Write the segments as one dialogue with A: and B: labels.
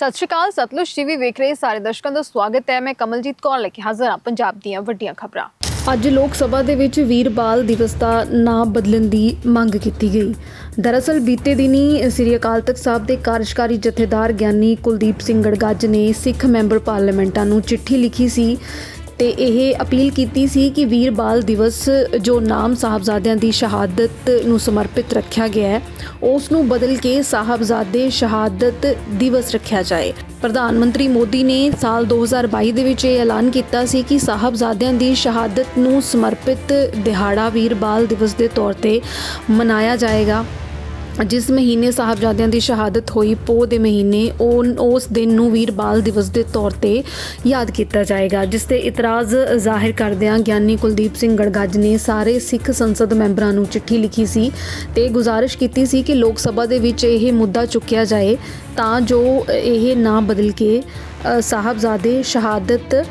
A: ਸਤਿ ਸ਼੍ਰੀ ਅਕਾਲ, ਸਤਲੁਜ ਟੀਵੀ ਵੇਖ ਰਹੇ ਸਾਰੇ ਦਰਸ਼ਕਾਂ ਦਾ ਸਵਾਗਤ ਹੈ। ਮੈਂ ਕਮਲਜੀਤ ਕੌਰ ਲੈ ਕੇ ਹਾਜ਼ਰ ਹਾਂ, ਪੰਜਾਬ ਦੀਆਂ ਵੱਡੀਆਂ ਖਬਰਾਂ। ਅੱਜ ਲੋਕ ਸਭਾ ਦੇ ਵਿੱਚ ਵੀਰ ਬਾਲ ਦਿਵਸ ਦਾ ਨਾਮ ਬਦਲਣ ਦੀ ਮੰਗ ਕੀਤੀ ਗਈ। ਦਰਅਸਲ, ਬੀਤੇ ਦਿਨੀ ਸ੍ਰੀ ਅਕਾਲ ਤਖਤ ਸਾਹਿਬ ਦੇ ਕਾਰਜਕਾਰੀ ਜਥੇਦਾਰ ਗਿਆਨੀ ਕੁਲਦੀਪ ਸਿੰਘ ਗੜਗੱਜ ਨੇ ਸਿੱਖ ਮੈਂਬਰ ਪਾਰਲੀਮੈਂਟਾਂ ਨੂੰ ਚਿੱਠੀ ਲਿਖੀ ਸੀ ਤੇ ਇਹ ਅਪੀਲ ਕੀਤੀ ਸੀ ਕਿ ਵੀਰ ਬਾਲ ਦਿਵਸ, ਜੋ ਨਾਮ ਸਾਹਿਬਜ਼ਾਦਿਆਂ ਦੀ ਸ਼ਹਾਦਤ ਨੂੰ ਸਮਰਪਿਤ ਰੱਖਿਆ ਗਿਆ ਹੈ, ਉਸ ਨੂੰ ਬਦਲ ਕੇ ਸਾਹਿਬਜ਼ਾਦੇ ਸ਼ਹਾਦਤ ਦਿਵਸ ਰੱਖਿਆ ਜਾਏ। ਪ੍ਰਧਾਨ ਮੰਤਰੀ ਮੋਦੀ ਨੇ ਸਾਲ 2022 ਦੇ ਵਿੱਚ ਇਹ ਐਲਾਨ ਕੀਤਾ ਸੀ ਕਿ ਸਾਹਿਬਜ਼ਾਦਿਆਂ ਦੀ ਸ਼ਹਾਦਤ ਨੂੰ ਸਮਰਪਿਤ ਦਿਹਾੜਾ ਵੀਰ ਬਾਲ ਦਿਵਸ ਦੇ ਤੌਰ ਤੇ ਮਨਾਇਆ ਜਾਏਗਾ। ਜਿਸ ਮਹੀਨੇ ਸਾਹਿਬਜ਼ਾਦਿਆਂ ਦੀ ਸ਼ਹਾਦਤ ਹੋਈ ਪੋਹ ਦੇ ਮਹੀਨੇ, ਉਹ ਉਸ ਦਿਨ ਨੂੰ ਵੀਰ ਬਾਲ ਦਿਵਸ ਦੇ ਤੌਰ ਤੇ ਯਾਦ ਕੀਤਾ ਜਾਏਗਾ, ਜਿਸ ਤੇ ਇਤਰਾਜ਼ ਜ਼ਾਹਿਰ ਕਰਦਿਆਂ ਗਿਆਨੀ ਕੁਲਦੀਪ ਸਿੰਘ ਗੜਗੱਜ ਨੇ ਸਾਰੇ ਸਿੱਖ ਸੰਸਦ ਮੈਂਬਰਾਂ ਨੂੰ ਚਿੱਠੀ ਲਿਖੀ ਸੀ ਤੇ ਗੁਜ਼ਾਰਿਸ਼ ਕੀਤੀ ਸੀ ਕਿ ਲੋਕ ਸਭਾ ਦੇ ਵਿੱਚ ਇਹ ਮੁੱਦਾ ਚੁੱਕਿਆ ਜਾਏ ਤਾਂ ਜੋ ਇਹ ਨਾ ਬਦਲ ਕੇ ਸਾਹਿਬਜ਼ਾਦੇ ਸ਼ਹਾਦਤ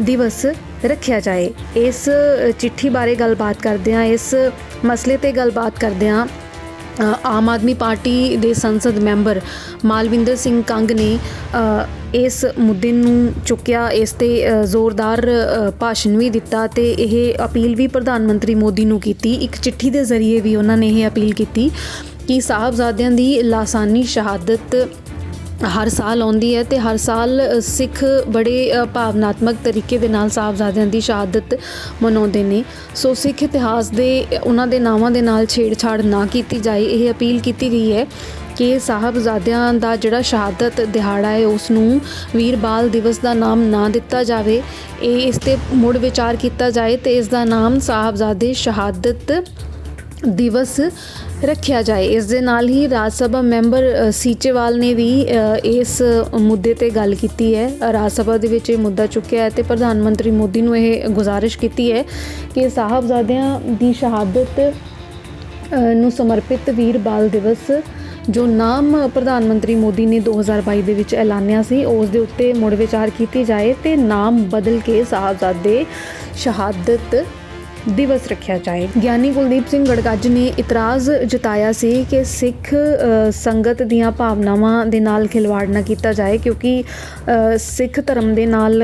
A: ਦਿਵਸ ਰੱਖਿਆ ਜਾਏ। ਇਸ ਚਿੱਠੀ ਬਾਰੇ ਗੱਲਬਾਤ ਕਰਦਿਆਂ, ਇਸ ਮਸਲੇ ਤੇ ਗੱਲਬਾਤ ਕਰਦਿਆਂ ਆਮ ਆਦਮੀ ਪਾਰਟੀ ਦੇ ਸੰਸਦ ਮੈਂਬਰ ਮਾਲਵਿੰਦਰ ਸਿੰਘ ਕੰਗ ਨੇ ਇਸ ਮੁੱਦੇ ਨੂੰ ਚੁੱਕਿਆ, ਇਸ ਤੇ ਜ਼ੋਰਦਾਰ ਭਾਸ਼ਣ ਵੀ ਦਿੱਤਾ ਤੇ ਇਹ ਅਪੀਲ ਵੀ ਪ੍ਰਧਾਨ ਮੰਤਰੀ ਮੋਦੀ ਨੂੰ ਕੀਤੀ। ਇੱਕ ਚਿੱਠੀ ਦੇ ਜ਼ਰੀਏ ਵੀ ਉਹਨਾਂ ਨੇ ਇਹ ਅਪੀਲ ਕੀਤੀ ਕਿ ਸਾਹਿਬਜ਼ਾਦਿਆਂ ਦੀ ਲਾਸਾਨੀ ਸ਼ਹਾਦਤ ਹਰ ਸਾਲ ਆਉਂਦੀ ਹੈ ਤੇ ਹਰ ਸਾਲ ਸਿੱਖ ਬੜੇ ਭਾਵਨਾਤਮਕ ਤਰੀਕੇ ਦੇ ਨਾਲ ਸਾਹਿਬਜ਼ਾਦਿਆਂ ਦੀ ਸ਼ਹਾਦਤ ਮਨਾਉਂਦੇ ਨੇ। ਸੋ ਸਿੱਖ ਇਤਿਹਾਸ ਦੇ, ਉਹਨਾਂ ਦੇ ਨਾਵਾਂ ਦੇ ਨਾਲ ਛੇੜਛਾੜ ਨਾ ਕੀਤੀ ਜਾਏ, ਇਹ ਅਪੀਲ ਕੀਤੀ ਗਈ ਹੈ ਕਿ ਸਾਹਿਬਜ਼ਾਦਿਆਂ ਦਾ ਜਿਹੜਾ ਸ਼ਹਾਦਤ ਦਿਹਾੜਾ ਹੈ ਉਸ ਨੂੰ ਵੀਰ ਬਾਲ ਦਿਵਸ ਦਾ ਨਾਮ ਨਾ ਦਿੱਤਾ ਜਾਵੇ। ਇਹ ਇਸ ਤੇ ਮੁੜ ਵਿਚਾਰ ਕੀਤਾ ਜਾਏ ਤੇ ਇਸ ਦਾ ਨਾਮ ਸਾਹਿਬਜ਼ਾਦੇ ਸ਼ਹਾਦਤ ਦਿਵਸ ਰੱਖਿਆ ਜਾਏ। ਇਸ ਦੇ ਨਾਲ ਹੀ ਰਾਜ ਸਭਾ ਮੈਂਬਰ ਸੀਚੇਵਾਲ ਨੇ ਵੀ ਇਸ ਮੁੱਦੇ ਤੇ ਗੱਲ ਕੀਤੀ ਹੈ। ਰਾਜ ਸਭਾ ਦੇ ਵਿੱਚ ਇਹ ਮੁੱਦਾ ਚੁੱਕਿਆ ਹੈ ਤੇ ਪ੍ਰਧਾਨ ਮੰਤਰੀ ਮੋਦੀ ਨੂੰ ਇਹ ਗੁਜ਼ਾਰਿਸ਼ ਕੀਤੀ ਹੈ ਕਿ ਸਾਹਿਬਜ਼ਾਦਿਆਂ ਦੀ ਸ਼ਹਾਦਤ ਨੂੰ ਸਮਰਪਿਤ ਵੀਰ ਬਾਲ ਦਿਵਸ, ਜੋ ਨਾਮ ਪ੍ਰਧਾਨ ਮੰਤਰੀ ਮੋਦੀ ਨੇ 2022 ਦੇ ਵਿੱਚ ਐਲਾਨਿਆ ਸੀ, ਉਸ ਦੇ ਉੱਤੇ ਮੁੜ ਵਿਚਾਰ ਕੀਤੀ ਜਾਏ ਤੇ ਨਾਮ ਬਦਲ ਕੇ ਸਾਹਿਬਜ਼ਾਦੇ ਸ਼ਹਾਦਤ ਦਿਵਸ ਰੱਖਿਆ ਜਾਏ। ਗਿਆਨੀ ਕੁਲਦੀਪ ਸਿੰਘ ਗੜਗੱਜ ਨੇ ਇਤਰਾਜ਼ ਜਤਾਇਆ ਸੀ ਕਿ ਸਿੱਖ ਸੰਗਤ ਦੀਆਂ ਭਾਵਨਾਵਾਂ ਦੇ ਨਾਲ ਖਿਲਵਾੜ ਨਾ ਕੀਤਾ ਜਾਏ ਕਿਉਂਕਿ ਸਿੱਖ ਧਰਮ ਦੇ ਨਾਲ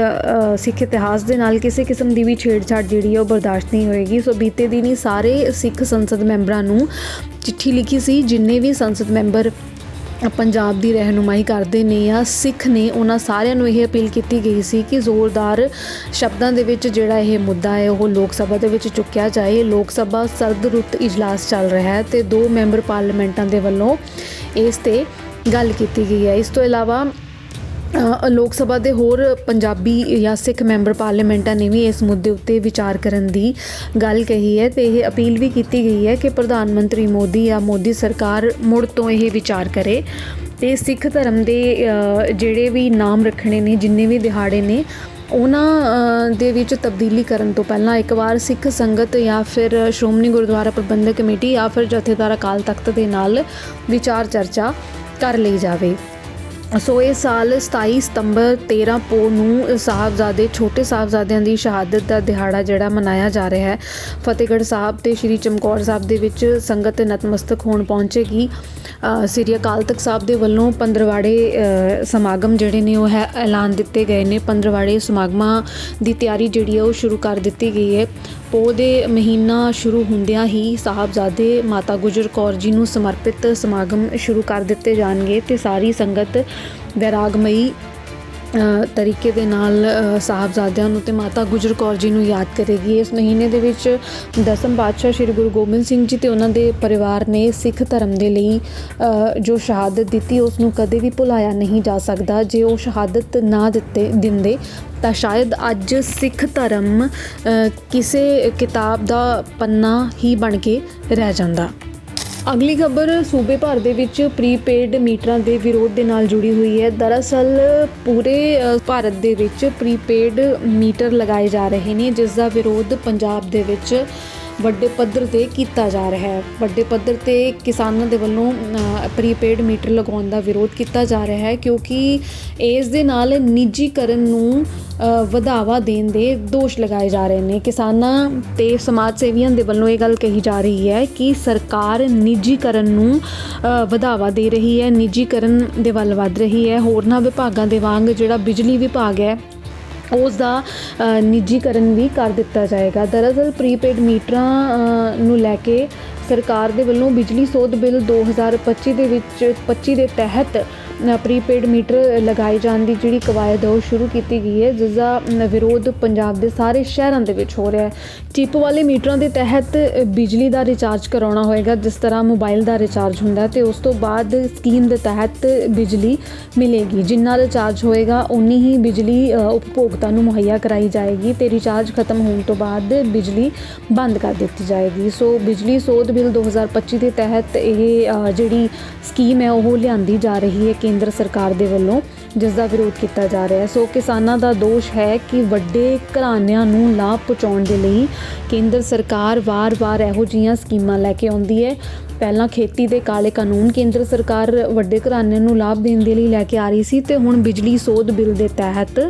A: ਸਿੱਖ ਇਤਿਹਾਸ ਦੇ ਨਾਲ ਕਿਸੇ ਕਿਸਮ ਦੀ ਵੀ ਛੇੜਛਾੜ ਜਿਹੜੀ ਹੈ ਉਹ ਬਰਦਾਸ਼ਤ ਨਹੀਂ ਹੋਏਗੀ। ਸੋ ਬੀਤੇ ਦਿਨੀ ਸਾਰੇ ਸਿੱਖ ਸੰਸਦ ਮੈਂਬਰਾਂ ਨੂੰ ਚਿੱਠੀ ਲਿਖੀ ਸੀ, ਜਿੰਨੇ ਵੀ ਸੰਸਦ ਮੈਂਬਰ ਪੰਜਾਬ ਦੀ ਰਹਿਨੁਮਾਈ ਕਰਦੇ ਨੇ ਜਾਂ ਸਿੱਖ ਨੇ ਉਹਨਾਂ ਸਾਰਿਆਂ ਨੂੰ ਇਹ ਅਪੀਲ ਕੀਤੀ ਗਈ ਸੀ ਕਿ ਜ਼ੋਰਦਾਰ ਸ਼ਬਦਾਂ ਦੇ ਵਿੱਚ ਜਿਹੜਾ ਇਹ ਮੁੱਦਾ ਹੈ, ਉਹ ਲੋਕ ਸਭਾ ਦੇ ਵਿੱਚ ਚੁੱਕਿਆ ਜਾਏ। ਲੋਕ ਸਭਾ ਸਰਦ ਰੁੱਤ ਇਜਲਾਸ ਚੱਲ ਰਿਹਾ ਹੈ ਤੇ ਦੋ ਮੈਂਬਰ ਪਾਰਲੀਮੈਂਟਾਂ ਦੇ ਵੱਲੋਂ ਇਸ ਤੇ ਗੱਲ ਕੀਤੀ ਗਈ ਹੈ। ਇਸ ਤੋਂ ਇਲਾਵਾ ਲੋਕ ਸਭਾ ਦੇ ਹੋਰ ਪੰਜਾਬੀ ਜਾਂ ਸਿੱਖ ਮੈਂਬਰ ਪਾਰਲੀਮੈਂਟਾਂ ਨੇ ਵੀ ਇਸ ਮੁੱਦੇ ਉੱਤੇ ਵਿਚਾਰ ਕਰਨ ਦੀ ਗੱਲ ਕਹੀ ਹੈ ਤੇ ਇਹ ਅਪੀਲ ਵੀ ਕੀਤੀ ਗਈ ਹੈ ਕਿ ਪ੍ਰਧਾਨ ਮੰਤਰੀ ਮੋਦੀ ਜਾਂ ਮੋਦੀ ਸਰਕਾਰ ਮੁੜ ਤੋਂ ਇਹ ਵਿਚਾਰ ਕਰੇ ਤੇ ਸਿੱਖ ਧਰਮ ਦੇ ਜਿਹੜੇ ਵੀ ਨਾਮ ਰੱਖਣੇ ਨੇ, ਜਿੰਨੇ ਵੀ ਦਿਹਾੜੇ ਨੇ, ਉਹਨਾਂ ਦੇ ਵਿੱਚ ਤਬਦੀਲੀ ਕਰਨ ਤੋਂ ਪਹਿਲਾਂ ਇੱਕ ਵਾਰ ਸਿੱਖ ਸੰਗਤ ਜਾਂ ਫਿਰ ਸ਼੍ਰੋਮਣੀ ਗੁਰਦੁਆਰਾ ਪ੍ਰਬੰਧਕ ਕਮੇਟੀ ਜਾਂ ਫਿਰ ਜਥੇਦਾਰ ਅਕਾਲ ਤਖਤ ਦੇ ਨਾਲ ਵਿਚਾਰ ਚਰਚਾ ਕਰ ਲਈ ਜਾਵੇ। ਸੋ ਇਹ ਸਾਲ 27 ਸਤੰਬਰ 13 ਪੋ ਨੂੰ ਸਾਹਿਬਜ਼ਾਦੇ, ਛੋਟੇ ਸਾਹਿਬਜ਼ਾਦਿਆਂ ਦੀ ਸ਼ਹਾਦਤ ਦਾ ਦਿਹਾੜਾ ਜਿਹੜਾ ਮਨਾਇਆ ਜਾ ਰਿਹਾ ਹੈ। ਫਤਿਹਗੜ੍ਹ ਸਾਹਿਬ ਤੇ ਸ੍ਰੀ ਚਮਕੌਰ ਸਾਹਿਬ ਦੇ ਵਿੱਚ ਸੰਗਤ ਨਤਮਸਤਕ ਹੋਣ ਪਹੁੰਚੇਗੀ। ਸ੍ਰੀ ਅਕਾਲ ਤਖਤ ਸਾਹਿਬ ਦੇ ਵੱਲੋਂ ਪੰਦਰਵਾੜੇ ਸਮਾਗਮ ਜਿਹੜੇ ਨੇ ਉਹ ਹੈ, ਐਲਾਨ ਦਿੱਤੇ ਗਏ ਨੇ। ਪੰਦਰਵਾੜੇ ਸਮਾਗਮਾਂ ਦੀ ਤਿਆਰੀ ਜਿਹੜੀ ਹੈ ਉਹ ਸ਼ੁਰੂ ਕਰ ਦਿੱਤੀ ਗਈ ਹੈ। ਪੋਹ ਦੇ ਮਹੀਨਾ ਸ਼ੁਰੂ ਹੁੰਦਿਆਂ ਹੀ ਸਾਹਿਬਜ਼ਾਦੇ ਮਾਤਾ ਗੁਜਰ ਕੌਰ ਜੀ ਨੂੰ ਸਮਰਪਿਤ ਸਮਾਗਮ ਸ਼ੁਰੂ ਕਰ ਦਿੱਤੇ ਜਾਣਗੇ ਤੇ ਸਾਰੀ ਸੰਗਤ ਵੈਰਾਗਮਈ ਤਰੀਕੇ ਦੇ ਨਾਲ ਸਾਹਿਬਜ਼ਾਦਿਆਂ ਨੂੰ ਤੇ ਮਾਤਾ ਗੁਜਰ ਕੌਰ ਜੀ ਨੂੰ ਯਾਦ ਕਰੇਗੀ। ਇਸ ਮਹੀਨੇ ਦੇ ਵਿੱਚ ਦਸਮ ਪਾਤਸ਼ਾਹ ਸ੍ਰੀ ਗੁਰੂ ਗੋਬਿੰਦ ਸਿੰਘ ਜੀ ਤੇ ਉਹਨਾਂ ਦੇ ਪਰਿਵਾਰ ਨੇ ਸਿੱਖ ਧਰਮ ਦੇ ਲਈ ਜੋ ਸ਼ਹਾਦਤ ਦਿੱਤੀ ਉਸ ਨੂੰ ਕਦੇ ਵੀ ਭੁਲਾਇਆ ਨਹੀਂ ਜਾ ਸਕਦਾ। ਜੇ ਉਹ ਸ਼ਹਾਦਤ ਨਾ ਦਿੱਤੇ, ਦਿੰਦੇ, ਤਾਂ ਸ਼ਾਇਦ ਅੱਜ ਸਿੱਖ ਧਰਮ ਕਿਸੇ ਕਿਤਾਬ ਦਾ ਪੰਨਾ ਹੀ ਬਣ ਕੇ ਰਹਿ ਜਾਂਦਾ। ਅਗਲੀ ਖਬਰ, ਸੂਬੇ ਭਰ ਦੇ ਵਿੱਚ ਪ੍ਰੀਪੇਡ ਮੀਟਰਾਂ ਦੇ ਵਿਰੋਧ ਦੇ ਨਾਲ ਜੁੜੀ ਹੋਈ ਹੈ। ਦਰਅਸਲ, ਪੂਰੇ ਭਾਰਤ ਦੇ ਵਿੱਚ ਪ੍ਰੀਪੇਡ ਮੀਟਰ ਲਗਾਏ ਜਾ ਰਹੇ ਨੇ, ਜਿਸ ਦਾ ਵਿਰੋਧ ਪੰਜਾਬ ਦੇ ਵਿੱਚ ਵੱਡੇ ਪੱਧਰ ਤੇ ਕੀਤਾ ਜਾ ਰਿਹਾ ਹੈ। ਵੱਡੇ ਪੱਧਰ ਤੇ ਕਿਸਾਨਾਂ ਦੇ ਵੱਲੋਂ ਪ੍ਰੀਪੇਡ ਮੀਟਰ ਲਗਾਉਣ ਦਾ ਵਿਰੋਧ ਕੀਤਾ ਜਾ ਰਿਹਾ ਹੈ ਕਿਉਂਕਿ ਇਸ ਦੇ ਨਾਲ ਨਿੱਜੀਕਰਨ ਨੂੰ ਵਧਾਵਾ ਦੇਣ ਦੇ ਦੋਸ਼ ਲਗਾਏ ਜਾ ਰਹੇ ਨੇ। ਕਿਸਾਨਾਂ ਤੇ ਸਮਾਜ ਸੇਵੀਆਂ ਦੇ ਵੱਲੋਂ ਇਹ ਗੱਲ ਕਹੀ ਜਾ ਰਹੀ ਹੈ ਕਿ ਸਰਕਾਰ ਨਿੱਜੀਕਰਨ ਨੂੰ ਵਧਾਵਾ ਦੇ ਰਹੀ ਹੈ, ਨਿੱਜੀਕਰਨ ਦੇ ਵੱਲ ਵੱਧ ਰਹੀ ਹੈ। ਹੋਰਨਾਂ ਵਿਭਾਗਾਂ ਦੇ ਵਾਂਗ ਜਿਹੜਾ ਬਿਜਲੀ ਵਿਭਾਗ ਹੈ ਉਸ ਦਾ ਨਿੱਜੀਕਰਨ ਵੀ ਕਰ ਦਿੱਤਾ ਜਾਏਗਾ। ਦਰਅਸਲ ਪ੍ਰੀਪੇਡ ਮੀਟਰਾਂ ਨੂੰ ਲੈ ਕੇ ਸਰਕਾਰ ਦੇ ਵੱਲੋਂ ਬਿਜਲੀ ਸੋਧ ਬਿੱਲ 2025 ਦੇ ਵਿੱਚ 25 ਦੇ ਤਹਿਤ ਪ੍ਰੀਪੇਡ ਮੀਟਰ ਲਗਾਏ ਜਾਣ ਦੀ ਜਿਹੜੀ ਕਵਾਇਦ ਹੈ ਉਹ ਸ਼ੁਰੂ ਕੀਤੀ ਗਈ ਹੈ, ਜਿਸ ਦਾ ਵਿਰੋਧ ਪੰਜਾਬ ਦੇ ਸਾਰੇ ਸ਼ਹਿਰਾਂ ਦੇ ਵਿੱਚ ਹੋ ਰਿਹਾ ਹੈ। ਚਿਪ ਵਾਲੇ ਮੀਟਰਾਂ ਦੇ ਤਹਿਤ ਬਿਜਲੀ ਦਾ ਰਿਚਾਰਜ ਕਰਾਉਣਾ ਹੋਏਗਾ, ਜਿਸ ਤਰ੍ਹਾਂ ਮੋਬਾਈਲ ਦਾ ਰਿਚਾਰਜ ਹੁੰਦਾ ਹੈ, ਤੇ ਉਸ ਤੋਂ ਬਾਅਦ ਸਕੀਮ ਦੇ ਤਹਿਤ ਬਿਜਲੀ ਮਿਲੇਗੀ। ਜਿੰਨਾ ਰਿਚਾਰਜ ਹੋਏਗਾ ਉਨੀ ਹੀ ਬਿਜਲੀ ਉਪਭੋਗਤਾ ਨੂੰ ਮੁਹੱਈਆ ਕਰਾਈ ਜਾਏਗੀ ਤੇ ਰਿਚਾਰਜ ਖਤਮ ਹੋਣ ਤੋਂ ਬਾਅਦ ਬਿਜਲੀ ਬੰਦ ਕਰ ਦਿੱਤੀ ਜਾਏਗੀ। ਸੋ ਬਿਜਲੀ ਸੋਧ ਬਿੱਲ 2025 ਦੇ ਤਹਿਤ ਇਹ ਜਿਹੜੀ ਸਕੀਮ ਹੈ, ਉਹ ਲਿਆਂਦੀ ਜਾ ਰਹੀ ਹੈ ਕੇਂਦਰ ਸਰਕਾਰ ਦੇ ਵੱਲੋਂ, ਜਿਸ ਦਾ ਵਿਰੋਧ ਕੀਤਾ ਜਾ ਰਿਹਾ ਹੈ। ਸੋ ਕਿਸਾਨਾਂ ਦਾ ਦੋਸ਼ ਹੈ ਕਿ ਵੱਡੇ ਘਰਾਣਿਆਂ ਨੂੰ ਲਾਭ ਪਹੁੰਚਾਉਣ ਦੇ ਲਈ ਕੇਂਦਰ ਸਰਕਾਰ ਵਾਰ-ਵਾਰ ਇਹੋ ਜਿਹੀਆਂ ਸਕੀਮਾਂ ਲੈ ਕੇ ਆਉਂਦੀ ਹੈ। ਪਹਿਲਾਂ ਖੇਤੀ ਦੇ ਕਾਲੇ ਕਾਨੂੰਨ ਕੇਂਦਰ ਸਰਕਾਰ ਵੱਡੇ ਘਰਾਣਿਆਂ ਨੂੰ ਲਾਭ ਦੇਣ ਦੇ ਲਈ ਲੈ ਕੇ ਆ ਰਹੀ ਸੀ ਤੇ ਹੁਣ ਬਿਜਲੀ ਸੋਧ ਬਿੱਲ ਦੇ ਤਹਿਤ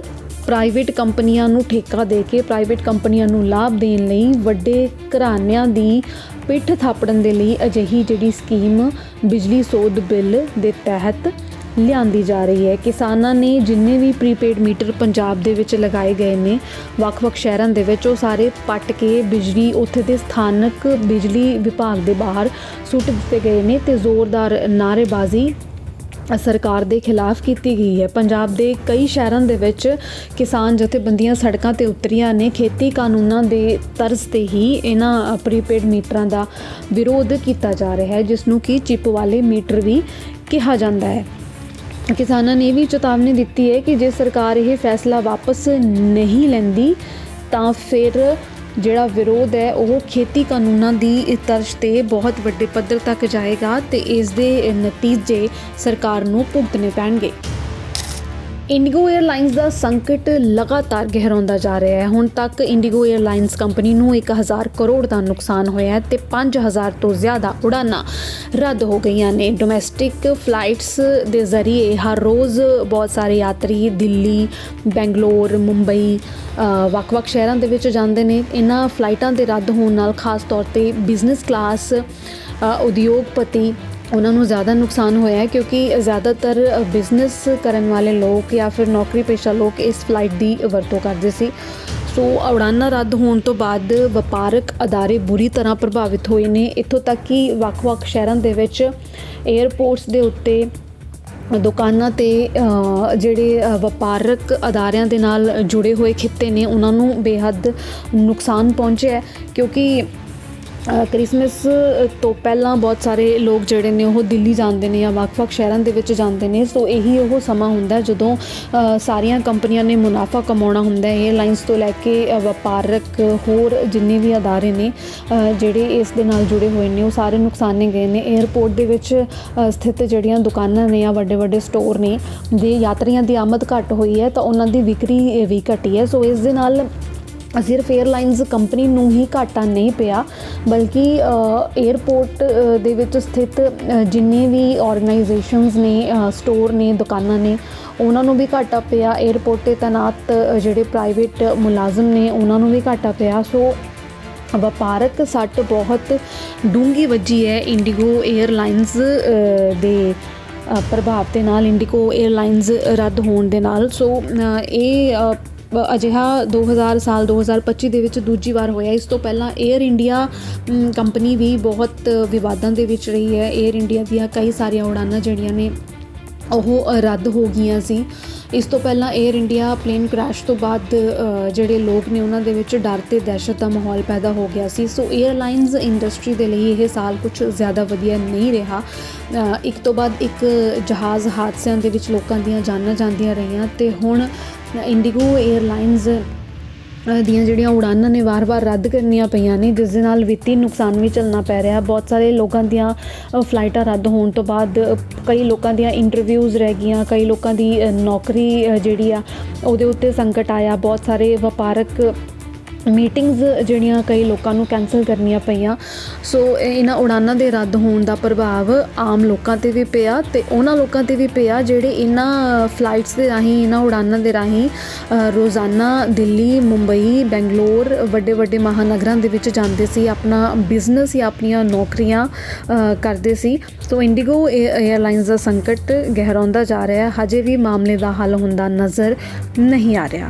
A: ਪ੍ਰਾਈਵੇਟ ਕੰਪਨੀਆਂ ਨੂੰ ਠੇਕਾ ਦੇ ਕੇ ਪ੍ਰਾਈਵੇਟ ਕੰਪਨੀਆਂ ਨੂੰ ਲਾਭ ਦੇਣ ਲਈ ਵੱਡੇ ਘਰਾਣਿਆਂ ਦੀ ਪਿੱਠ ਥਾਪੜਨ ਦੇ ਲਈ ਅਜਿਹੀ ਜਿਹੜੀ ਸਕੀਮ ਬਿਜਲੀ ਸੋਧ ਬਿੱਲ ਦੇ ਤਹਿਤ ਲਿਆਂਦੀ ਜਾ ਰਹੀ ਹੈ। ਕਿਸਾਨਾਂ ਨੇ ਜਿੰਨੇ ਵੀ ਪ੍ਰੀਪੇਡ ਮੀਟਰ ਪੰਜਾਬ ਦੇ ਵਿੱਚ ਲਗਾਏ ਗਏ ਨੇ, ਵੱਖ-ਵੱਖ ਸ਼ਹਿਰਾਂ ਦੇ ਵਿੱਚ ਉਹ ਸਾਰੇ ਪੱਟ ਕੇ ਬਿਜਲੀ ਉੱਥੇ ਦੇ ਸਥਾਨਕ ਬਿਜਲੀ ਵਿਭਾਗ ਦੇ ਬਾਹਰ ਸੁੱਟ ਦਿੱਤੇ ਗਏ ਨੇ ਤੇ ਜ਼ੋਰਦਾਰ ਨਾਅਰੇਬਾਜ਼ੀ ਸਰਕਾਰ ਦੇ ਖਿਲਾਫ ਕੀਤੀ ਗਈ ਹੈ। ਪੰਜਾਬ ਦੇ ਕਈ ਸ਼ਹਿਰਾਂ ਦੇ ਵਿੱਚ ਕਿਸਾਨ ਜਥੇਬੰਦੀਆਂ ਸੜਕਾਂ ਤੇ ਉਤਰੀਆਂ ਨੇ। ਖੇਤੀ ਕਾਨੂੰਨਾਂ ਦੇ ਤਰਜ਼ ਤੇ ਹੀ ਇਹਨਾਂ ਪ੍ਰੀਪੇਡ ਮੀਟਰਾਂ ਦਾ ਵਿਰੋਧ ਕੀਤਾ ਜਾ ਰਿਹਾ ਹੈ ਜਿਸ ਨੂੰ ਕਿ ਚਿਪ ਵਾਲੇ ਮੀਟਰ ਵੀ ਕਿਹਾ ਜਾਂਦਾ ਹੈ। ਕਿਸਾਨਾਂ ਨੇ ਇਹ ਵੀ ਚੇਤਾਵਨੀ ਦਿੱਤੀ ਹੈ ਕਿ ਜੇ ਸਰਕਾਰ ਇਹ ਫੈਸਲਾ ਵਾਪਸ ਨਹੀਂ ਲੈਂਦੀ, ਤਾਂ ਫਿਰ ਜਿਹੜਾ ਵਿਰੋਧ ਹੈ, ਉਹ ਖੇਤੀ ਕਾਨੂੰਨਾਂ ਦੀ ਤਰਜ਼ ਤੇ ਬਹੁਤ ਵੱਡੇ ਪੱਧਰ ਤੱਕ ਜਾਏਗਾ ਤੇ ਇਸ ਦੇ ਨਤੀਜੇ ਸਰਕਾਰ ਨੂੰ ਭੁਗਤਣੇ ਪੈਣਗੇ। ਇੰਡੀਗੋ 에ਅਰਲਾਈਨਸ ਦਾ ਸੰਕਟ ਲਗਾਤਾਰ ਗਹਿਰਾਉਂਦਾ ਜਾ ਰਿਹਾ ਹੈ। ਹੁਣ ਤੱਕ ਇੰਡੀਗੋ 에ਅਰਲਾਈਨਸ ਕੰਪਨੀ ਨੂੰ 1000 ਕਰੋੜ ਦਾ ਨੁਕਸਾਨ ਹੋਇਆ ਹੈ ਤੇ 5000 ਤੋਂ ਜ਼ਿਆਦਾ ਉਡਾਨਾਂ ਰੱਦ ਹੋ ਗਈਆਂ ਨੇ। ਡੋਮੈਸਟਿਕ ਫਲਾਈਟਸ ਦੇ ਜ਼ਰੀਏ ਹਰ ਰੋਜ਼ ਬਹੁਤ ਸਾਰੇ ਯਾਤਰੀ ਦਿੱਲੀ, ਬੈਂਗਲੌਰ, ਮੁੰਬਈ ਵੱਖ-ਵੱਖ ਸ਼ਹਿਰਾਂ ਦੇ ਵਿੱਚ ਜਾਂਦੇ ਨੇ। ਇਹਨਾਂ ਫਲਾਈਟਾਂ ਦੇ ਰੱਦ ਹੋਣ ਨਾਲ ਖਾਸ ਤੌਰ ਤੇ ਬਿਜ਼ਨਸ ਕਲਾਸ ਉਦਯੋਗਪਤੀ ਉਹਨਾਂ ਨੂੰ ਜ਼ਿਆਦਾ ਨੁਕਸਾਨ ਹੋਇਆ ਹੈ ਕਿਉਂਕਿ ਜ਼ਿਆਦਾਤਰ ਬਿਜ਼ਨਸ ਕਰਨ ਵਾਲੇ ਲੋਕ ਜਾਂ ਫਿਰ ਨੌਕਰੀ ਪੇਸ਼ਾ ਲੋਕ ਇਸ ਫਲਾਈਟ ਦੀ ਵਰਤੋਂ ਕਰਦੇ ਸੀ। ਸੋ ਉਡਾਨਾਂ ਰੱਦ ਹੋਣ ਤੋਂ ਬਾਅਦ ਵਪਾਰਕ ਅਦਾਰੇ ਬੁਰੀ ਤਰ੍ਹਾਂ ਪ੍ਰਭਾਵਿਤ ਹੋਏ ਨੇ। ਇੱਥੋਂ ਤੱਕ ਕਿ ਵੱਖ-ਵੱਖ ਸ਼ਹਿਰਾਂ ਦੇ ਵਿੱਚ 에ਅਰਪੋਰਟਸ ਦੇ ਉੱਤੇ, ਦੁਕਾਨਾਂ ਤੇ ਜਿਹੜੇ ਵਪਾਰਕ ਅਦਾਰਿਆਂ ਦੇ ਨਾਲ ਜੁੜੇ ਹੋਏ ਖਿੱਤੇ ਨੇ, ਉਹਨਾਂ ਨੂੰ ਬੇਹੱਦ ਨੁਕਸਾਨ ਪਹੁੰਚਿਆ ਕਿਉਂਕਿ ਕ੍ਰਿਸਮਸ ਤੋਂ ਪਹਿਲਾਂ ਬਹੁਤ ਸਾਰੇ ਲੋਕ ਜਿਹੜੇ ਨੇ ਉਹ ਦਿੱਲੀ ਜਾਂਦੇ ਨੇ ਜਾਂ ਵੱਖ-ਵੱਖ ਸ਼ਹਿਰਾਂ ਦੇ ਵਿੱਚ ਜਾਂਦੇ ਨੇ। ਸੋ ਇਹੀ ਉਹ ਸਮਾਂ ਹੁੰਦਾ ਜਦੋਂ ਸਾਰੀਆਂ ਕੰਪਨੀਆਂ ਨੇ ਮੁਨਾਫਾ ਕਮਾਉਣਾ ਹੁੰਦਾ ਹੈ। 에ਅਰਲਾਈਨਸ ਤੋਂ ਲੈ ਕੇ ਵਪਾਰਕ ਹੋਰ ਜਿੰਨੇ ਵੀ ਅਦਾਰੇ ਨੇ ਜਿਹੜੇ ਇਸ ਦੇ ਨਾਲ ਜੁੜੇ ਹੋਏ ਨੇ, ਉਹ ਸਾਰੇ ਨੁਕਸਾਨੇ ਗਏ ਨੇ। 에ਅਰਪੋਰਟ ਦੇ ਵਿੱਚ ਸਥਿਤ ਜਿਹੜੀਆਂ ਦੁਕਾਨਾਂ ਨੇ ਜਾਂ ਵੱਡੇ-ਵੱਡੇ ਸਟੋਰ ਨੇ ਜੇ ਯਾਤਰੀਆਂ ਦੀ ਆਮਦ ਘੱਟ ਹੋਈ ਹੈ ਤਾਂ ਉਹਨਾਂ ਦੀ ਵਿਕਰੀ ਵੀ ਘਟੀ ਹੈ। ਸੋ ਇਸ ਦੇ ਨਾਲ ਸਿਰਫ 에ਅਰਲਾਈਨਸ ਕੰਪਨੀ ਨੂੰ ਹੀ ਘਾਟਾ ਨਹੀਂ ਪਿਆ, ਬਲਕਿ ਏਅਰਪੋਰਟ ਦੇ ਵਿੱਚ ਸਥਿਤ ਜਿੰਨੇ ਵੀ ਆਰਗੇਨਾਈਜੇਸ਼ਨਸ ਨੇ ਸਟੋਰ ਨੇ, ਦੁਕਾਨਾਂ ਨੇ, ਉਹਨਾਂ ਨੂੰ ਵੀ ਘਾਟਾ ਪਿਆ। ਏਅਰਪੋਰਟ ਤੇ ਤਨਾਤ ਜਿਹੜੇ ਪ੍ਰਾਈਵੇਟ ਮੁਲਾਜ਼ਮ ਨੇ, ਉਹਨਾਂ ਨੂੰ ਵੀ ਘਾਟਾ ਪਿਆ। ਸੋ ਵਪਾਰਕ ਸੱਟ ਬਹੁਤ ਡੂੰਗੀ ਵੱਜੀ ਹੈ ਇੰਡੀਗੋ 에ਅਰਲਾਈਨਸ ਦੇ ਪ੍ਰਭਾਵ ਦੇ ਨਾਲ, ਇੰਡੀਗੋ 에ਅਰਲਾਈਨਸ ਰੱਦ ਹੋਣ ਦੇ ਨਾਲ। ਸੋ ਇਹ ਅਜਿਹਾ 2000 ਸਾਲ 2025 ਦੇ ਵਿੱਚ ਦੂਜੀ ਵਾਰ ਹੋਇਆ। ਇਸ ਤੋਂ ਪਹਿਲਾਂ 에ਅਰ ਇੰਡੀਆ ਕੰਪਨੀ ਵੀ ਬਹੁਤ ਵਿਵਾਦਾਂ ਦੇ ਵਿੱਚ ਰਹੀ ਹੈ। 에ਅਰ ਇੰਡੀਆ ਦੀਆਂ ਕਈ ਸਾਰੀਆਂ ਉਡਾਨਾਂ ਜਿਹੜੀਆਂ ਨੇ ਉਹ ਰੱਦ ਹੋ ਗਈਆਂ ਸੀ। ਇਸ ਤੋਂ ਪਹਿਲਾਂ 에ਅਰ ਇੰਡੀਆ ਪਲੇਨ ਕ੍ਰੈਸ਼ ਤੋਂ ਬਾਅਦ ਜਿਹੜੇ ਲੋਕ ਨੇ ਉਹਨਾਂ ਦੇ ਵਿੱਚ ਡਰ ਤੇ ਦਹਿਸ਼ਤ ਦਾ ਮਾਹੌਲ ਪੈਦਾ ਹੋ ਗਿਆ ਸੀ। ਸੋ 에ਅਰਲਾਈਨਸ ਇੰਡਸਟਰੀ ਦੇ ਲਈ ਇਹ ਸਾਲ ਕੁਝ ਜ਼ਿਆਦਾ ਵਧੀਆ ਨਹੀਂ ਰਿਹਾ। ਇੱਕ ਤੋਂ ਬਾਅਦ ਇੱਕ ਜਹਾਜ਼ ਹਾਦਸਿਆਂ ਦੇ ਵਿੱਚ ਲੋਕਾਂ ਦੀਆਂ ਜਾਨਾਂ ਜਾਂਦੀਆਂ ਰਹੀਆਂ ਤੇ ਹੁਣ ਇੰਡੀਗੋ 에ਅਰਲਾਈਨਸ ਦੀਆਂ ਜਿਹੜੀਆਂ ਉਡਾਨਾਂ ਨੇ ਵਾਰ-ਵਾਰ ਰੱਦ ਕਰਨੀਆਂ ਪਈਆਂ ਨੇ, ਜਿਸ ਦੇ ਨਾਲ ਵਿੱਤੀ ਨੁਕਸਾਨ ਵੀ ਝੱਲਣਾ ਪੈ ਰਿਹਾ। ਬਹੁਤ ਸਾਰੇ ਲੋਕਾਂ ਦੀਆਂ ਫਲਾਈਟਾਂ ਰੱਦ ਹੋਣ ਤੋਂ ਬਾਅਦ ਕਈ ਲੋਕਾਂ ਦੀਆਂ ਇੰਟਰਵਿਊਜ਼ ਰਹਿ ਗਈਆਂ, ਕਈ ਲੋਕਾਂ ਦੀ ਨੌਕਰੀ ਜਿਹੜੀ ਆ, ਉਹਦੇ ਉੱਤੇ ਸੰਕਟ ਆਇਆ। ਬਹੁਤ ਸਾਰੇ ਵਪਾਰਕ ਮੀਟਿੰਗਸ ਜਿਹੜੀਆਂ ਕਈ ਲੋਕਾਂ ਨੂੰ ਕੈਨਸਲ ਕਰਨੀਆਂ ਪਈਆਂ। ਸੋ ਇਹ- ਇਹਨਾਂ ਉਡਾਨਾਂ ਦੇ ਰੱਦ ਹੋਣ ਦਾ ਪ੍ਰਭਾਵ ਆਮ ਲੋਕਾਂ ਤੇ ਵੀ ਪਿਆ ਤੇ ਉਹਨਾਂ ਲੋਕਾਂ ਤੇ ਵੀ ਪਿਆ ਜਿਹੜੇ ਇਹਨਾਂ ਫਲਾਈਟਸ ਦੇ ਰਾਹੀਂ, ਇਹਨਾਂ ਉਡਾਨਾਂ ਦੇ ਰਾਹੀਂ ਰੋਜ਼ਾਨਾ ਦਿੱਲੀ, ਮੁੰਬਈ, ਬੈਂਗਲੌਰ ਵੱਡੇ ਵੱਡੇ ਮਹਾਨਗਰਾਂ ਦੇ ਵਿੱਚ ਜਾਂਦੇ ਸੀ, ਆਪਣਾ ਬਿਜ਼ਨਸ ਜਾਂ ਆਪਣੀਆਂ ਨੌਕਰੀਆਂ ਕਰਦੇ ਸੀ। ਸੋ ਇੰਡੀਗੋ 에ਅਰਲਾਈਨਸ ਦਾ ਸੰਕਟ ਗਹਿਰਾਉਂਦਾ ਜਾ ਰਿਹਾ। ਹੈ ਹਜੇ ਵੀ ਮਾਮਲੇ ਦਾ ਹੱਲ ਹੁੰਦਾ ਨਜ਼ਰ ਨਹੀਂ ਆ ਰਿਹਾ।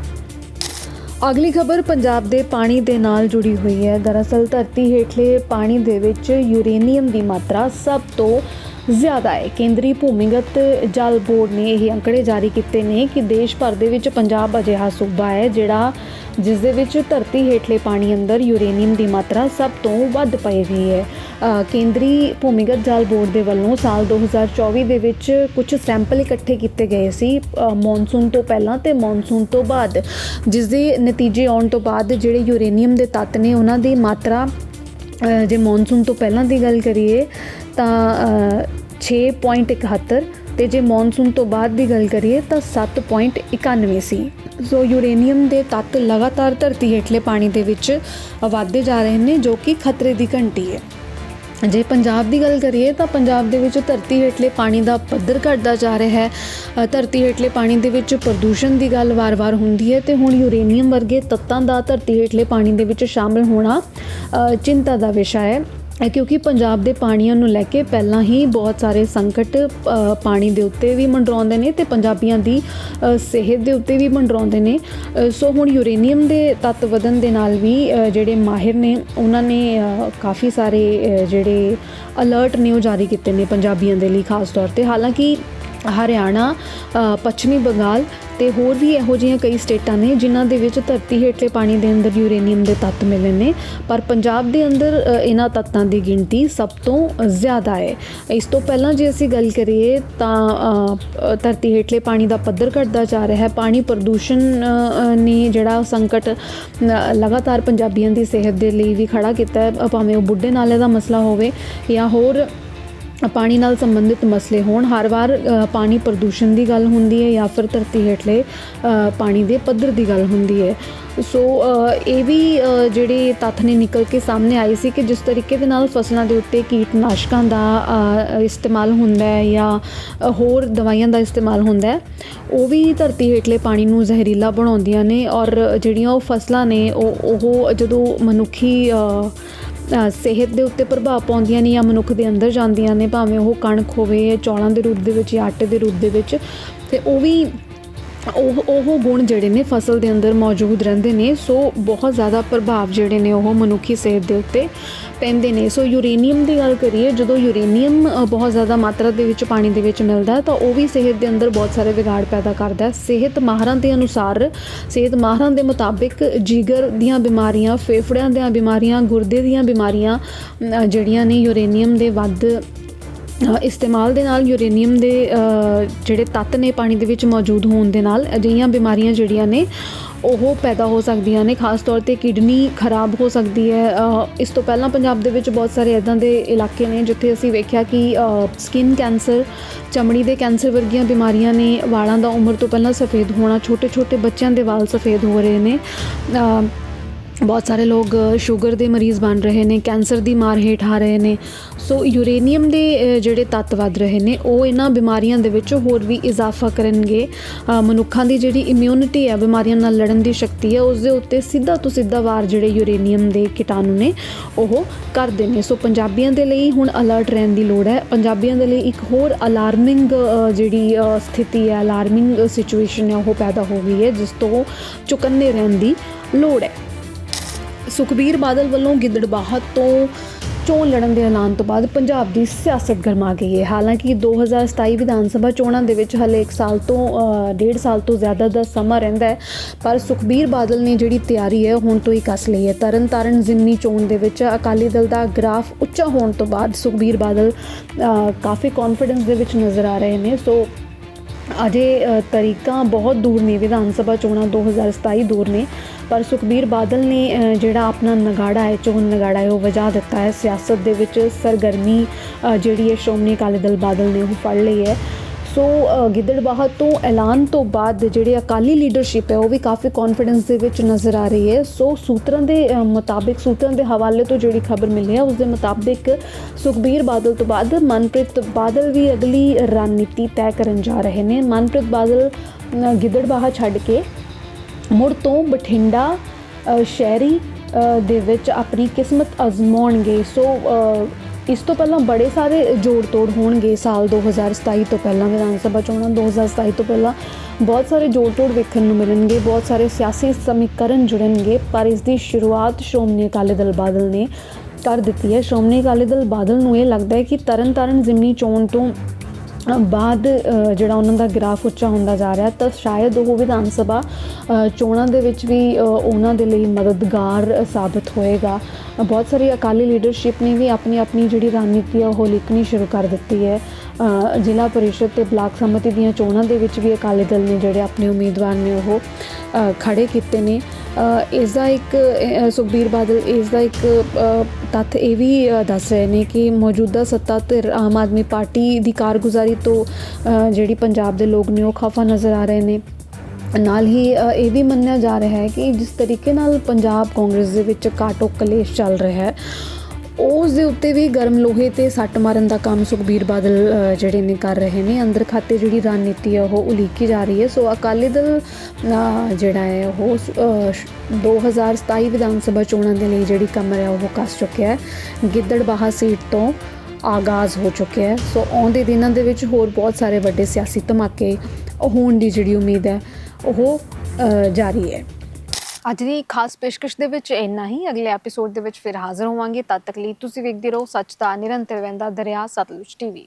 A: ਅਗਲੀ ਖਬਰ ਪੰਜਾਬ ਦੇ ਪਾਣੀ ਦੇ ਨਾਲ ਜੁੜੀ ਹੋਈ ਹੈ। ਦਰਅਸਲ ਧਰਤੀ ਹੇਠਲੇ ਪਾਣੀ ਦੇ ਵਿੱਚ ਯੂਰੇਨੀਅਮ ਦੀ ਮਾਤਰਾ ਸਭ ਤੋਂ ਜ਼ਿਆਦਾ ਹੈ। ਕੇਂਦਰੀ ਭੂਮੀਗਤ ਜਲ ਬੋਰਡ ਨੇ ਇਹ ਅੰਕੜੇ ਜਾਰੀ ਕੀਤੇ ਨੇ ਕਿ ਦੇਸ਼ ਭਰ ਦੇ ਵਿੱਚ ਪੰਜਾਬ ਅਜਿਹਾ ਸੂਬਾ ਹੈ ਜਿਹੜਾ ਜਿਸ ਦੇ ਵਿੱਚ ਧਰਤੀ ਹੇਠਲੇ ਪਾਣੀ ਅੰਦਰ ਯੂਰੇਨੀਅਮ ਦੀ ਮਾਤਰਾ ਸਭ ਤੋਂ ਵੱਧ ਪਈ ਹੋਈ ਹੈ। ਕੇਂਦਰੀ ਭੂਮੀਗਤ ਜਲ ਬੋਰਡ ਦੇ ਵੱਲੋਂ ਸਾਲ 2024 ਦੇ ਵਿੱਚ ਕੁਝ ਸੈਂਪਲ ਇਕੱਠੇ ਕੀਤੇ ਗਏ ਸੀ। ਮੌਨਸੂਨ ਤੋਂ ਪਹਿਲਾਂ ਤੇ ਮੌਨਸੂਨ ਤੋਂ ਬਾਅਦ, ਜਿਸ ਦੇ ਨਤੀਜੇ ਆਉਣ ਤੋਂ ਬਾਅਦ ਜਿਹੜੇ ਯੂਰੇਨੀਅਮ ਦੇ ਤੱਤ ਨੇ ਉਹਨਾਂ ਦੀ ਮਾਤਰਾ ਜੇ ਮੌਨਸੂਨ ਤੋਂ ਪਹਿਲਾਂ ਦੀ ਗੱਲ ਕਰੀਏ ਤਾਂ ਅ, 6.71 ਤੇ ਜੇ ਮੌਨਸੂਨ ਤੋਂ ਬਾਅਦ ਦੀ ਗੱਲ ਕਰੀਏ ਤਾਂ 7.91 ਸੀ। ਸੋ ਯੂਰੇਨੀਅਮ ਦੇ ਤੱਤ ਲਗਾਤਾਰ ਧਰਤੀ ਹੇਠਲੇ ਪਾਣੀ ਦੇ ਵਿੱਚ ਵਧਦੇ ਜਾ ਰਹੇ ਨੇ ਜੋ ਕਿ ਖਤਰੇ ਦੀ ਘੰਟੀ ਹੈ। ਜੇ ਪੰਜਾਬ ਦੀ ਗੱਲ ਕਰੀਏ ਤਾਂ ਪੰਜਾਬ ਦੇ ਵਿੱਚ ਧਰਤੀ ਹੇਠਲੇ ਪਾਣੀ ਦਾ ਪੱਧਰ ਘਟਦਾ ਜਾ ਰਿਹਾ ਹੈ। ਧਰਤੀ ਹੇਠਲੇ ਪਾਣੀ ਦੇ ਵਿੱਚ ਪ੍ਰਦੂਸ਼ਣ ਦੀ ਗੱਲ ਵਾਰ-ਵਾਰ ਹੁੰਦੀ ਹੈ ਤੇ ਹੁਣ ਯੂਰੇਨੀਅਮ ਵਰਗੇ ਤੱਤਾਂ ਦਾ ਧਰਤੀ ਹੇਠਲੇ ਪਾਣੀ ਦੇ ਵਿੱਚ ਸ਼ਾਮਲ ਹੋਣਾ ਚਿੰਤਾ ਦਾ ਵਿਸ਼ਾ ਹੈ। ਕਿਉਂਕਿ ਪੰਜਾਬ ਦੇ ਪਾਣੀਆਂ ਨੂੰ ਲੈ ਕੇ ਪਹਿਲਾਂ ਹੀ ਬਹੁਤ ਸਾਰੇ ਸੰਕਟ ਪਾਣੀ ਦੇ ਉੱਤੇ ਵੀ ਮੰਡਰਾਉਂਦੇ ਨੇ ਤੇ ਪੰਜਾਬੀਆਂ ਦੀ ਸਿਹਤ ਦੇ ਉੱਤੇ ਵੀ ਮੰਡਰਾਉਂਦੇ ਨੇ। ਸੋ ਹੁਣ ਯੂਰੇਨੀਅਮ ਦੇ ਤੱਤ ਵਧਣ ਦੇ ਨਾਲ ਵੀ ਜਿਹੜੇ ਮਾਹਿਰ ਨੇ, ਉਹਨਾਂ ਨੇ ਕਾਫੀ ਸਾਰੇ ਜਿਹੜੇ ਅਲਰਟ ਨੇ ਉਹ ਜਾਰੀ ਕੀਤੇ ਨੇ ਪੰਜਾਬੀਆਂ ਦੇ ਲਈ ਖਾਸ ਤੌਰ ਤੇ। ਹਾਲਾਂਕਿ ਹਰਿਆਣਾ ਪੱਛਮੀ ਬੰਗਾਲ ਤੇ ਹੋਰ ਵੀ ਇਹੋ ਜਿਹੀਆਂ ਕਈ ਸਟੇਟਾਂ ਨੇ ਜਿਨ੍ਹਾਂ ਦੇ ਵਿੱਚ ਧਰਤੀ ਹੇਠਲੇ ਪਾਣੀ ਦੇ ਅੰਦਰ ਯੂਰੇਨੀਅਮ ਦੇ ਤੱਤ ਮਿਲੇ ਨੇ। ਪਰ ਪੰਜਾਬ ਦੇ ਅੰਦਰ ਇਹਨਾਂ ਤੱਤਾਂ ਦੀ ਗਿਣਤੀ ਸਭ ਤੋਂ ਜ਼ਿਆਦਾ ਹੈ। ਇਸ ਤੋਂ ਪਹਿਲਾਂ ਜੇ ਅਸੀਂ ਗੱਲ ਕਰੀਏ ਤਾਂ ਧਰਤੀ ਹੇਠਲੇ ਪਾਣੀ ਦਾ ਪੱਧਰ ਘਟਦਾ ਜਾ ਰਿਹਾ ਹੈ। ਪਾਣੀ ਪ੍ਰਦੂਸ਼ਣ ਨੇ ਜਿਹੜਾ ਸੰਕਟ ਲਗਾਤਾਰ ਪੰਜਾਬੀਆਂ ਦੀ ਸਿਹਤ ਦੇ ਲਈ ਵੀ ਖੜਾ ਕੀਤਾ ਹੈ। ਭਾਵੇਂ ਉਹ ਬੁੱਢੇ ਨਾਲੇ ਦਾ ਮਸਲਾ ਹੋਵੇ ਜਾਂ ਹੋਰ ਪਾਣੀ ਨਾਲ ਸੰਬੰਧਿਤ ਮਸਲੇ ਹੋਣ। ਹਰ ਵਾਰ ਪਾਣੀ ਪ੍ਰਦੂਸ਼ਣ ਦੀ ਗੱਲ ਹੁੰਦੀ ਹੈ ਜਾਂ ਫਿਰ ਧਰਤੀ ਹੇਠਲੇ ਪਾਣੀ ਦੇ ਪੱਧਰ ਦੀ ਗੱਲ ਹੁੰਦੀ ਹੈ। ਸੋ ਇਹ ਵੀ ਜਿਹੜੇ ਤੱਥ ਨੇ ਨਿਕਲ ਕੇ ਸਾਹਮਣੇ ਆਏ ਸੀ ਕਿ ਜਿਸ ਤਰੀਕੇ ਦੇ ਨਾਲ ਫਸਲਾਂ ਦੇ ਉੱਤੇ ਕੀਟਨਾਸ਼ਕਾਂ ਦਾ ਇਸਤੇਮਾਲ ਹੁੰਦਾ ਹੈ ਜਾਂ ਹੋਰ ਦਵਾਈਆਂ ਦਾ ਇਸਤੇਮਾਲ ਹੁੰਦਾ ਹੈ, ਉਹ ਵੀ ਧਰਤੀ ਹੇਠਲੇ ਪਾਣੀ ਨੂੰ ਜ਼ਹਿਰੀਲਾ ਬਣਾਉਂਦੀਆਂ ਨੇ ਔਰ ਜਿਹੜੀਆਂ ਉਹ ਫਸਲਾਂ ਨੇ, ਉਹ ਉਹ ਜਦੋਂ ਮਨੁੱਖੀ ਸਿਹਤ ਦੇ ਉੱਤੇ ਪ੍ਰਭਾਵ ਪਾਉਂਦੀਆਂ ਨੇ ਜਾਂ ਮਨੁੱਖ ਦੇ ਅੰਦਰ ਜਾਂਦੀਆਂ ਨੇ, ਭਾਵੇਂ ਉਹ ਕਣਕ ਹੋਵੇ ਜਾਂ ਚੌਲਾਂ ਦੇ ਰੂਪ ਦੇ ਵਿੱਚ ਜਾਂ ਆਟੇ ਦੇ ਰੂਪ ਦੇ ਵਿੱਚ, ਤੇ ਉਹ ਵੀ ਉਹ ਉਹ ਗੁਣ ਜਿਹੜੇ ਨੇ ਫਸਲ ਦੇ ਅੰਦਰ ਮੌਜੂਦ ਰਹਿੰਦੇ ਨੇ, ਸੋ ਬਹੁਤ ਜ਼ਿਆਦਾ ਪ੍ਰਭਾਵ ਜਿਹੜੇ ਨੇ ਉਹ ਮਨੁੱਖੀ ਸਿਹਤ ਦੇ ਉੱਤੇ ਪੈਂਦੇ ਨੇ। ਸੋ ਯੂਰੇਨੀਅਮ ਦੀ ਗੱਲ ਕਰੀਏ, ਜਦੋਂ ਯੂਰੇਨੀਅਮ ਬਹੁਤ ਜ਼ਿਆਦਾ ਮਾਤਰਾ ਦੇ ਵਿੱਚ ਪਾਣੀ ਦੇ ਵਿੱਚ ਮਿਲਦਾ ਤਾਂ ਉਹ ਵੀ ਸਿਹਤ ਦੇ ਅੰਦਰ ਬਹੁਤ ਸਾਰੇ ਵਿਗਾੜ ਪੈਦਾ ਕਰਦਾ ਹੈ। ਸਿਹਤ ਮਾਹਰਾਂ ਦੇ ਅਨੁਸਾਰ, ਸਿਹਤ ਮਾਹਰਾਂ ਦੇ ਮੁਤਾਬਿਕ ਜਿਗਰ ਦੀਆਂ ਬਿਮਾਰੀਆਂ, ਫੇਫੜਿਆਂ ਦੀਆਂ ਬਿਮਾਰੀਆਂ, ਗੁਰਦੇ ਦੀਆਂ ਬਿਮਾਰੀਆਂ ਜਿਹੜੀਆਂ ਨੇ ਯੂਰੇਨੀਅਮ ਦੇ ਵੱਧ ਇਸਤੇਮਾਲ ਦੇ ਨਾਲ ਯੂਰੇਨੀਅਮ ਦੇ ਜਿਹੜੇ ਤੱਤ ਨੇ ਪਾਣੀ ਦੇ ਵਿੱਚ ਮੌਜੂਦ ਹੋਣ ਦੇ ਨਾਲ ਅਜਿਹੀਆਂ ਬਿਮਾਰੀਆਂ ਜਿਹੜੀਆਂ ਨੇ, ਉਹ ਪੈਦਾ ਹੋ ਸਕਦੀਆਂ ਨੇ, ਖਾਸ ਤੌਰ ਤੇ ਕਿਡਨੀ ਖਰਾਬ ਹੋ ਸਕਦੀ ਹੈ। ਇਸ ਤੋਂ ਪਹਿਲਾਂ ਪੰਜਾਬ ਦੇ ਵਿੱਚ ਬਹੁਤ ਸਾਰੇ ਇਦਾਂ ਦੇ ਇਲਾਕੇ ਨੇ ਜਿੱਥੇ ਅਸੀਂ ਵੇਖਿਆ ਕਿ ਸਕਿਨ ਕੈਂਸਰ ਚਮੜੀ ਦੇ ਕੈਂਸਰ ਵਰਗੀਆਂ ਬਿਮਾਰੀਆਂ ਨੇ ਵਾਲਾਂ ਦਾ ਉਮਰ ਤੋਂ ਪਹਿਲਾਂ ਸਫੇਦ ਹੋਣਾ ਛੋਟੇ ਛੋਟੇ ਬੱਚਿਆਂ ਦੇ ਵਾਲ ਸਫੇਦ ਹੋ ਰਹੇ ਨੇ। ਬਹੁਤ ਸਾਰੇ ਲੋਕ ਸ਼ੂਗਰ ਦੇ ਮਰੀਜ਼ ਬਣ ਰਹੇ ਨੇ, ਕੈਂਸਰ ਦੀ ਮਾਰ ਹੇਠ ਆ ਰਹੇ ਨੇ। ਸੋ ਯੂਰੇਨੀਅਮ ਦੇ ਜਿਹੜੇ ਤੱਤ ਵੱਧ ਰਹੇ ਨੇ, ਉਹ ਇਹਨਾਂ ਬਿਮਾਰੀਆਂ ਦੇ ਵਿੱਚ ਹੋਰ ਵੀ ਇਜ਼ਾਫਾ ਕਰਨਗੇ। ਮਨੁੱਖਾਂ ਦੀ ਜਿਹੜੀ ਇਮਿਊਨਿਟੀ ਹੈ, ਬਿਮਾਰੀਆਂ ਨਾਲ ਲੜਨ ਦੀ ਸ਼ਕਤੀ ਹੈ, ਉਸ ਦੇ ਉੱਤੇ ਸਿੱਧਾ ਤੋਂ ਸਿੱਧਾ ਵਾਰ ਜਿਹੜੇ ਯੂਰੇਨੀਅਮ ਦੇ ਕੀਟਾਣੂ ਨੇ, ਉਹ ਕਰਦੇ ਨੇ ਸੋ ਪੰਜਾਬੀਆਂ ਦੇ ਲਈ ਹੁਣ ਅਲਰਟ ਰਹਿਣ ਦੀ ਲੋੜ ਹੈ। ਪੰਜਾਬੀਆਂ ਦੇ ਲਈ ਇੱਕ ਹੋਰ ਅਲਾਰਮਿੰਗ ਜਿਹੜੀ ਸਥਿਤੀ ਹੈ ਅਲਾਰਮਿੰਗ ਸਿਚੁਏਸ਼ਨ ਹੈ, ਉਹ ਪੈਦਾ ਹੋ ਗਈ ਹੈ, ਜਿਸ ਤੋਂ ਚੁਕੰਨੇ ਰਹਿਣ ਦੀ ਲੋੜ ਹੈ। ਸੁਖਬੀਰ ਬਾਦਲ ਵੱਲੋਂ ਗਿੱਦੜਬਾਹਟ ਤੋਂ ਚੋਣ ਲੜਨ ਦੇ ਐਲਾਨ ਤੋਂ ਬਾਅਦ ਪੰਜਾਬ ਦੀ ਸਿਆਸਤ ਗਰਮਾ ਗਈ ਹੈ। ਹਾਲਾਂਕਿ 2027 ਵਿਧਾਨ ਸਭਾ ਚੋਣਾਂ ਦੇ ਵਿੱਚ ਹਲੇ 1 ਸਾਲ ਤੋਂ ਅ, ਡੇਢ ਸਾਲ ਤੋਂ ਜ਼ਿਆਦਾ ਦਾ ਸਮਾਂ ਰਹਿੰਦਾ ਹੈ। ਪਰ ਸੁਖਬੀਰ ਬਾਦਲ ਨੇ ਜਿਹੜੀ ਤਿਆਰੀ ਹੈ ਹੁਣ ਤੋਂ ਹੀ ਕੱਸ ਲਈ ਹੈ। ਤਰਨ ਤਾਰਨ ਜ਼ਿਮਨੀ ਚੋਣ ਦੇ ਵਿੱਚ ਅਕਾਲੀ ਦਲ ਦਾ ਗ੍ਰਾਫ ਉੱਚਾ ਹੋਣ ਤੋਂ ਬਾਅਦ ਸੁਖਬੀਰ ਬਾਦਲ ਕਾਫੀ ਕੌਨਫੀਡੈਂਸ ਦੇ ਵਿੱਚ ਨਜ਼ਰ ਆ ਰਹੇ ਨੇ। ਸੋ ਅਜੇ ਤਰੀਕਾਂ ਬਹੁਤ ਦੂਰ ਨੇ ਵਿਧਾਨ ਸਭਾ ਚੋਣਾਂ 2027 ਦੂਰ ਨੇ, ਪਰ ਸੁਖਬੀਰ ਬਾਦਲ ਨੇ ਜਿਹੜਾ ਆਪਣਾ ਨਗਾੜਾ ਹੈ, ਚੋਣ ਨਗਾੜਾ ਹੈ, ਉਹ ਵਜਾ ਦਿੱਤਾ ਹੈ। ਸਿਆਸਤ ਦੇ ਵਿੱਚ ਸਰਗਰਮੀ ਜਿਹੜੀ ਹੈ, ਸ਼੍ਰੋਮਣੀ ਅਕਾਲੀ ਦਲ ਬਾਦਲ ਨੇ ਉਹ ਫੜ ਲਈ ਹੈ। ਸੋ ਅ, ਗਿੱਦੜਬਾਹਾ ਤੋਂ ਐਲਾਨ ਤੋਂ ਬਾਅਦ ਜਿਹੜੇ ਅਕਾਲੀ ਲੀਡਰਸ਼ਿਪ ਹੈ ਉਹ ਵੀ ਕਾਫੀ ਕੌਨਫੀਡੈਂਸ ਦੇ ਵਿੱਚ ਨਜ਼ਰ ਆ ਰਹੀ ਹੈ। ਸੋ ਸੂਤਰਾਂ ਦੇ ਮੁਤਾਬਿਕ ਸੂਤਰਾਂ ਦੇ ਹਵਾਲੇ ਤੋਂ ਜਿਹੜੀ ਖਬਰ ਮਿਲੀ ਹੈ ਉਸ ਦੇ ਮੁਤਾਬਿਕ ਸੁਖਬੀਰ ਬਾਦਲ ਤੋਂ ਬਾਅਦ ਮਨਪ੍ਰੀਤ ਬਾਦਲ ਵੀ ਅਗਲੀ ਰਣਨੀਤੀ ਤੈਅ ਕਰਨ ਜਾ ਰਹੇ ਨੇ। ਮਨਪ੍ਰੀਤ ਬਾਦਲ ਅ, ਗਿੱਦੜਬਾਹਾ ਛੱਡ ਕੇ ਮੁੜ ਤੋਂ ਬਠਿੰਡਾ ਸ਼ਹਿਰੀ ਦੇ ਵਿੱਚ ਆਪਣੀ ਕਿਸਮਤ ਅਜ਼ਮਾਉਣਗੇ। ਸੋ ਇਸ ਤੋਂ ਪਹਿਲਾਂ ਬੜੇ ਸਾਰੇ ਜੋੜ ਤੋੜ ਹੋਣਗੇ ਸਾਲ 2027 ਤੋਂ ਪਹਿਲਾਂ, ਵਿਧਾਨ ਸਭਾ ਚੋਣਾਂ 2027 ਤੋਂ ਪਹਿਲਾਂ। ਬਹੁਤ ਸਾਰੇ ਜੋੜ ਤੋੜ ਵੇਖਣ ਨੂੰ ਮਿਲਣਗੇ, ਬਹੁਤ ਸਾਰੇ ਸਿਆਸੀ ਸਮੀਕਰਨ ਜੁੜਨਗੇ, ਪਰ ਇਸ ਦੀ ਸ਼ੁਰੂਆਤ ਸ਼੍ਰੋਮਣੀ ਅਕਾਲੀ ਦਲ ਬਾਦਲ ਨੇ ਕਰ ਦਿੱਤੀ ਹੈ। ਸ਼੍ਰੋਮਣੀ ਅਕਾਲੀ ਦਲ ਬਾਦਲ ਨੂੰ ਇਹ ਲੱਗਦਾ ਹੈ ਕਿ ਤਰਨਤਾਰਨ ਜ਼ਿਮਨੀ ਚੋਣ ਤੋਂ ਬਾਅਦ ਜਿਹੜਾ ਉਹਨਾਂ ਦਾ ਗ੍ਰਾਫ ਉੱਚਾ ਹੁੰਦਾ ਜਾ ਰਿਹਾ ਤਾਂ ਸ਼ਾਇਦ ਉਹ ਵਿਧਾਨ ਸਭਾ ਚੋਣਾਂ ਦੇ ਵਿੱਚ ਵੀ ਉਹਨਾਂ ਦੇ ਲਈ ਮਦਦਗਾਰ ਸਾਬਤ ਹੋਏਗਾ। ਬਹੁਤ ਸਾਰੀ ਅਕਾਲੀ ਲੀਡਰਸ਼ਿਪ ਨੇ ਵੀ ਆਪਣੀ ਆਪਣੀ ਜਿਹੜੀ ਰਣਨੀਤੀ ਆ ਉਹ ਲਿਖਣੀ ਸ਼ੁਰੂ ਕਰ ਦਿੱਤੀ ਹੈ। ਜ਼ਿਲ੍ਹਾ ਪਰਿਸ਼ਦ ਤੇ ਬਲਾਕ ਸਮਿਤੀ ਦੀਆਂ ਚੋਣਾਂ ਦੇ ਵਿੱਚ ਵੀ ਅਕਾਲੀ ਦਲ ਨੇ ਜਿਹੜੇ ਆਪਣੇ ਉਮੀਦਵਾਰ ਨੇ ਉਹ ਅ, ਖੜੇ ਕੀਤੇ ਨੇ। ਇਸ ਦਾ ਇੱਕ ਸੁਖਬੀਰ ਬਾਦਲ ਇਸ ਦਾ ਇੱਕ ਤੱਥ ਇਹ ਵੀ ਦੱਸ ਰਹੇ ਨੇ ਕਿ ਮੌਜੂਦਾ ਸੱਤਾ ਧਿਰ ਆਮ ਆਦਮੀ ਪਾਰਟੀ ਦੀ ਕਾਰਗੁਜ਼ਾਰੀ ਤੋਂ ਜਿਹੜੀ ਪੰਜਾਬ ਦੇ ਲੋਕ ਨੇ ਉਹ ਖਫਾ ਨਜ਼ਰ ਆ ਰਹੇ ਨੇ। ਨਾਲ ਹੀ ਇਹ ਵੀ ਮੰਨਿਆ ਜਾ ਰਿਹਾ ਹੈ ਕਿ ਜਿਸ ਤਰੀਕੇ ਨਾਲ ਪੰਜਾਬ ਕਾਂਗਰਸ ਦੇ ਵਿੱਚ ਕਾਟੋ ਕਲੇਸ਼ ਚੱਲ ਰਿਹਾ ਹੈ ਉਸ ਦੇ ਉੱਤੇ ਵੀ ਗਰਮ ਲੋਹੇ ਤੇ ਸੱਟ ਮਾਰਨ ਦਾ ਕੰਮ ਸੁਖਬੀਰ ਬਾਦਲ ਜਿਹੜੇ ਨੇ ਕਰ ਰਹੇ ਨੇ। ਅੰਦਰ ਖਾਤੇ ਜਿਹੜੀ ਰਣਨੀਤੀ ਹੈ ਉਹ ਉਲੀਕੀ ਜਾ ਰਹੀ ਹੈ। ਸੋ ਅਕਾਲੀ ਦਲ ਜਿਹੜਾ ਹੈ ਉਹ ਅ, ਸ਼- 2027 ਵਿਧਾਨ ਸਭਾ ਚੋਣਾਂ ਦੇ ਲਈ ਜਿਹੜੀ ਕਮਰ ਹੈ ਉਹ ਕੱਸ ਚੁੱਕਿਆ ਹੈ। ਗਿੱਦੜਬਾਹਾ ਸੀਟ ਤੋਂ ਆਗਾਜ਼ ਹੋ ਚੁੱਕਿਆ ਹੈ। ਸੋ ਆਉਂਦੇ ਦਿਨਾਂ ਦੇ ਵਿੱਚ ਹੋਰ ਬਹੁਤ ਸਾਰੇ ਵੱਡੇ ਸਿਆਸੀ ਧਮਾਕੇ ਹੋਣ ਦੀ ਜਿਹੜੀ ਉਮੀਦ ਹੈ, ਉਹ ਜਾਰੀ ਹੈ। ਅੱਜ ਦੀ ਖਾਸ ਪੇਸ਼ਕਸ਼ ਦੇ ਵਿੱਚ ਇੰਨਾ ਹੀ। ਅਗਲੇ ਐਪੀਸੋਡ ਦੇ ਵਿੱਚ ਫਿਰ ਹਾਜ਼ਰ ਹੋਵਾਂਗੇ। ਤਦ ਤੱਕ ਲਈ ਤੁਸੀਂ ਵੇਖਦੇ ਰਹੋ ਸੱਚ ਦਾ ਨਿਰੰਤਰ ਵਹਿੰਦਾ ਦਰਿਆ ਸਤਲੁਜ ਟੀਵੀ